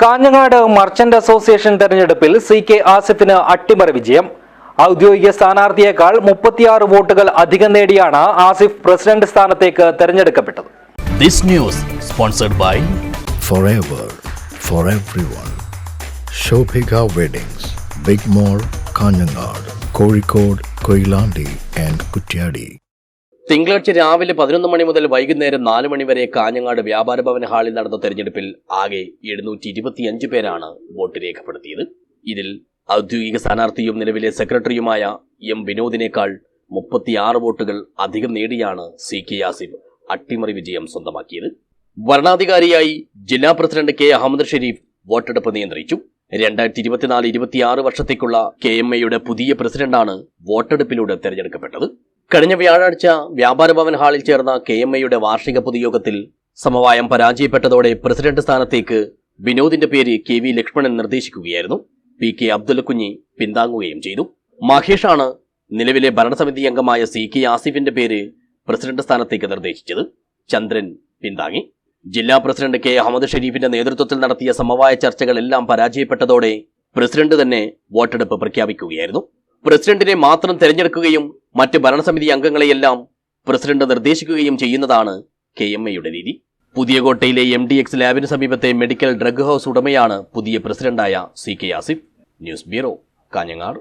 Kanhangad merchant association തെരഞ്ഞെടുപ്പിൽ C K ആസിഫിന് അട്ടിമറി വിജയം ഔദ്യോഗിക സ്ഥാനാർത്ഥിയേക്കാൾ മുപ്പത്തിയാറ് വോട്ടുകൾ അധികം നേടിയാണ് ആസിഫ് പ്രസിഡന്റ് സ്ഥാനത്തേക്ക് തെരഞ്ഞെടുക്കപ്പെട്ടത് This news sponsored by forever for everyone. Shobhika Weddings, Big Mall, Kanyanad, Kozhikode, Koilandi and Kutyadi. തിങ്കളാഴ്ച രാവിലെ പതിനൊന്ന് മണി മുതൽ വൈകുന്നേരം നാല് മണി വരെ കാഞ്ഞങ്ങാട് വ്യാപാര ഭവൻ ഹാളിൽ നടന്ന തെരഞ്ഞെടുപ്പിൽ ആകെ എഴുന്നൂറ്റി ഇരുപത്തിയഞ്ച് പേരാണ് വോട്ട് രേഖപ്പെടുത്തിയത്. ഇതിൽ ഔദ്യോഗിക സ്ഥാനാർത്ഥിയും നിലവിലെ സെക്രട്ടറിയുമായ എം വിനോദിനേക്കാൾ മുപ്പത്തിയാറ് വോട്ടുകൾ അധികം നേടിയാണ് സി കെ യാസിഫ് അട്ടിമറി വിജയം സ്വന്തമാക്കിയത്. വരണാധികാരിയായി ജില്ലാ പ്രസിഡന്റ് കെ അഹമ്മദ് ഷെരീഫ് വോട്ടെടുപ്പ് നിയന്ത്രിച്ചു. രണ്ടായിരത്തി ഇരുപത്തിനാല് ഇരുപത്തിയാറ് വർഷത്തേക്കുള്ള കെ എം എയുടെ പുതിയ പ്രസിഡന്റാണ് വോട്ടെടുപ്പിലൂടെ തെരഞ്ഞെടുക്കപ്പെട്ടത്. കഴിഞ്ഞ വ്യാഴാഴ്ച വ്യാപാര ഭവൻ ഹാളിൽ ചേർന്ന കെ എം എയുടെ വാർഷിക പൊതുയോഗത്തിൽ സമവായം പരാജയപ്പെട്ടതോടെ പ്രസിഡന്റ് സ്ഥാനത്തേക്ക് വിനോദിന്റെ പേര് കെ വി ലക്ഷ്മണൻ നിർദ്ദേശിക്കുകയായിരുന്നു. പി കെ അബ്ദുല്ലക്കുഞ്ഞി പിന്താങ്ങുകയും ചെയ്തു. മഹേഷാണ് നിലവിലെ ഭരണസമിതി അംഗമായ സി കെ ആസിഫിന്റെ പേര് പ്രസിഡന്റ് സ്ഥാനത്തേക്ക് നിർദ്ദേശിച്ചത്. ചന്ദ്രൻ പിന്താങ്ങി. ജില്ലാ പ്രസിഡന്റ് കെ അഹമ്മദ് ഷെരീഫിന്റെ നേതൃത്വത്തിൽ നടത്തിയ സമവായ ചർച്ചകളെല്ലാം പരാജയപ്പെട്ടതോടെ പ്രസിഡന്റ് തന്നെ വോട്ടെടുപ്പ് പ്രഖ്യാപിക്കുകയായിരുന്നു. പ്രസിഡന്റിനെ മാത്രം തെരഞ്ഞെടുക്കുകയും മറ്റ് ഭരണസമിതി അംഗങ്ങളെയെല്ലാം പ്രസിഡന്റ് നിർദ്ദേശിക്കുകയും ചെയ്യുന്നതാണ് കെ എം എയുടെ രീതി. പുതിയ കോട്ടയിലെ എം ഡി എക്സ് ലാബിന് സമീപത്തെ മെഡിക്കൽ ഡ്രഗ് ഹൗസ് ഉടമയാണ് പുതിയ പ്രസിഡന്റായ C K Asif news bureau Kanhangad.